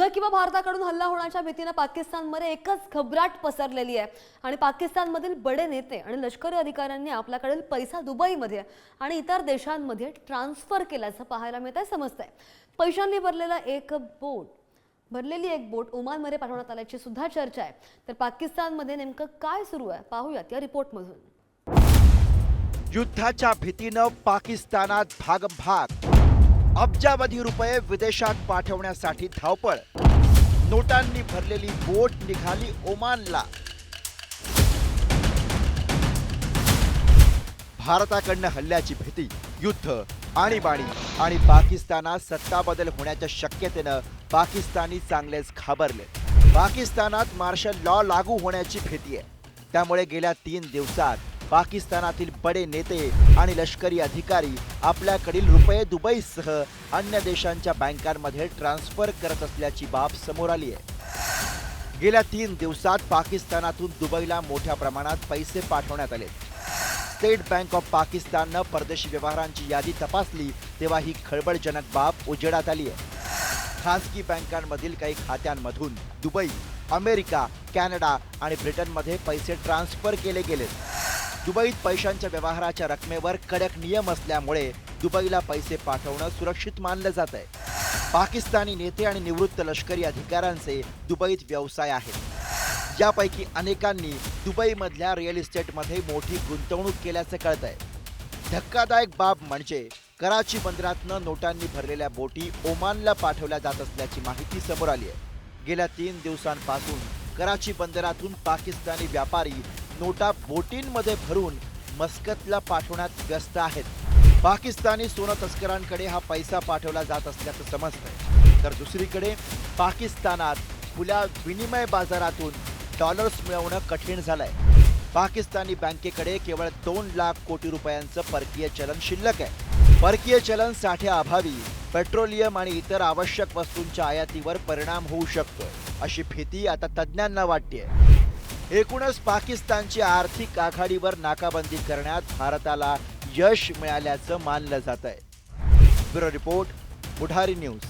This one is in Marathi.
युद्ध किंवा भारताकडून हल्ला होण्याच्या भीतीनं पाकिस्तानमध्ये एकच घबराट पसरलेली आहे. आणि पाकिस्तानमधील बडे नेते आणि लष्करी अधिकाऱ्यांनी आपल्याकडील पैसा दुबईमध्ये आणि इतर देशांमध्ये ट्रान्सफर केल्याचं पाहायला मिळत आहे समजतंय. पैशांनी भरलेला एक बोट भरलेली एक बोट ओमानमध्ये पाठवण्यात आल्याची सुद्धा चर्चा आहे. तर पाकिस्तानमध्ये नेमकं काय सुरू आहे? पाहूयात या रिपोर्टमधून. युद्धाच्या भीतीनं पाकिस्तानात भागभाग. अब्जावधी रुपये विदेशात पाठवण्यासाठी धावपळ. नोटांनी भरलेली बोट निघाली ओमानला. भारताकडनं हल्ल्याची भीती युद्ध आणीबाणी आणि पाकिस्तानात सत्ता बदल होण्याच्या शक्यतेनं पाकिस्तानी चांगलेच घाबरले. पाकिस्तानात मार्शल लॉ लागू होण्याची भीती आहे. त्यामुळे गेल्या तीन दिवसात पाकिस्तानातील बडे नेते आणि लष्करी अधिकारी आपल्याकडील रुपये दुबईसह अन्य देशांच्या बँकांमध्ये ट्रान्सफर करत असल्याची बाब समोर आली आहे. गेल्या तीन दिवसात पाकिस्तानातून दुबईला मोठ्या प्रमाणात पैसे पाठवण्यात आले. स्टेट बँक ऑफ पाकिस्ताननं परदेशी व्यवहारांची यादी तपासली तेव्हा ही खळबळजनक बाब उजेडात आली आहे. खासगी बँकांमधील काही खात्यांमधून दुबई अमेरिका कॅनडा आणि ब्रिटनमध्ये पैसे ट्रान्सफर केले गेलेत. दुबईत पैशांच्या व्यवहाराच्या रकमेवर कडक नियम असल्यामुळे दुबईला पैसे पाठवणं सुरक्षित मानलं जात आहे. पाकिस्तानी नेते आणि निवृत्त लष्करी अधिकाऱ्यांचे दुबईत व्यवसाय आहेत. यापैकी अनेकांनी दुबईमधल्या रिअल इस्टेटमध्ये मोठी गुंतवणूक केल्याचं कळत आहे धक्कादायक बाब म्हणजे कराची बंदरातनं नोटांनी भरलेल्या बोटी ओमानला पाठवल्या जात असल्याची माहिती समोर आली आहे. गेल्या तीन दिवसांपासून कराची बंदरातून पाकिस्तानी व्यापारी नोटा बोटींमध्ये भरून मस्कतला पाठवण्यात व्यस्त आहेत. पाकिस्तानी सोनं तस्करांकडे हा पैसा पाठवला जात असल्याचं समजतंय. तर दुसरीकडे पाकिस्तानात खुल्या विनिमय बाजारातून डॉलर्स मिळवणं कठीण झालंय. पाकिस्तानी बँकेकडे केवळ दोन लाख कोटी रुपयांचं परकीय चलन शिल्लक आहे. परकीय चलन साठ्याअभावी पेट्रोलियम आणि इतर आवश्यक वस्तूंच्या आयातीवर परिणाम होऊ शकतोय अशी भीती आता तज्ज्ञांना वाटते एकूणच पाकिस्तानची आर्थिक आघाडीवर नाकाबंदी करण्यात भारताला यश मिळाल्याचं मानलं जात आहे ब्युरो रिपोर्ट बुढारी न्यूज.